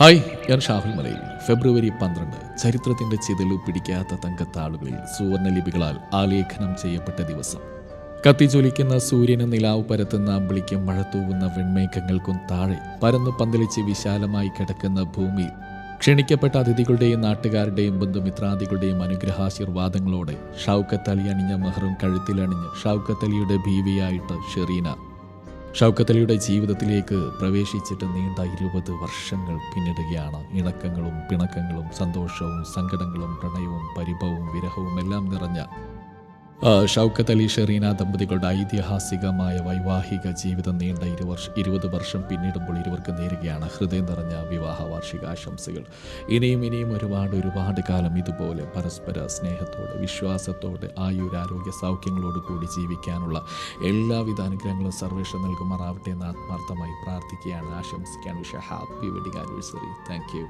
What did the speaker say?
Hi ഞാൻ ഷാഹുൽ മലയിൽ. ഫെബ്രുവരി പന്ത്രണ്ട് ചരിത്രത്തിന്റെ ചിതലു പിടിക്കാത്ത തങ്കത്താളുകളിൽ സുവർണലിപികളാൽ ആലേഖനം ചെയ്യപ്പെട്ട ദിവസം. കത്തിജ്വലിക്കുന്ന സൂര്യന് നിലാവ് പരത്തുന്ന അമ്പിളിക്കും മഴ തൂവുന്ന വെൺമേഘങ്ങൾക്കും താഴെ പരന്നു പന്തലിച്ച് വിശാലമായി കിടക്കുന്ന ഭൂമി ക്ഷണിക്കപ്പെട്ട അതിഥികളുടെയും നാട്ടുകാരുടെയും ബന്ധുമിത്രാദികളുടെയും അനുഗ്രഹാശീർവാദങ്ങളോടെ ഷൗക്കത്ത് അലി അണിഞ്ഞ മെഹറും കഴുത്തിലണിഞ്ഞ് ഷൗക്കത്ത് അലിയുടെ ഭീവിയായിട്ട് ഷെറീന ഷൗക്കത്തലിയുടെ ജീവിതത്തിലേക്ക് പ്രവേശിച്ചിട്ട് നീണ്ട ഇരുപത് വർഷങ്ങൾ പിന്നിടുകയാണ്. ഇണക്കങ്ങളും പിണക്കങ്ങളും സന്തോഷവും സങ്കടങ്ങളും പ്രണയവും പരിഭവവും വിരഹവും എല്ലാം നിറഞ്ഞ ഷൗക്കത്ത് അലി ഷെറീന ദമ്പതികളുടെ ഐതിഹാസികമായ വൈവാഹിക ജീവിതം നീണ്ട ഇരു വർഷ ഇരുപത് വർഷം പിന്നിടുമ്പോൾ ഇരുവർക്ക് നേരുകയാണ്. ഹൃദയം നിറഞ്ഞ വിവാഹ വാർഷികാശംസകൾ ഇനിയും ഇനിയും ഒരുപാട് ഒരുപാട് കാലം ഇതുപോലെ പരസ്പര സ്നേഹത്തോടെ വിശ്വാസത്തോടെ ആയുരാരോഗ്യ സൗഖ്യങ്ങളോട് കൂടി ജീവിക്കാനുള്ള എല്ലാവിധ അനുഗ്രഹങ്ങളും സർവേഷൻ നൽകുമാറാവട്ടെ എന്ന് ആത്മാർത്ഥമായി പ്രാർത്ഥിക്കുകയാണ്. ആശംസിക്കാൻ wish happy wedding anniversary thank you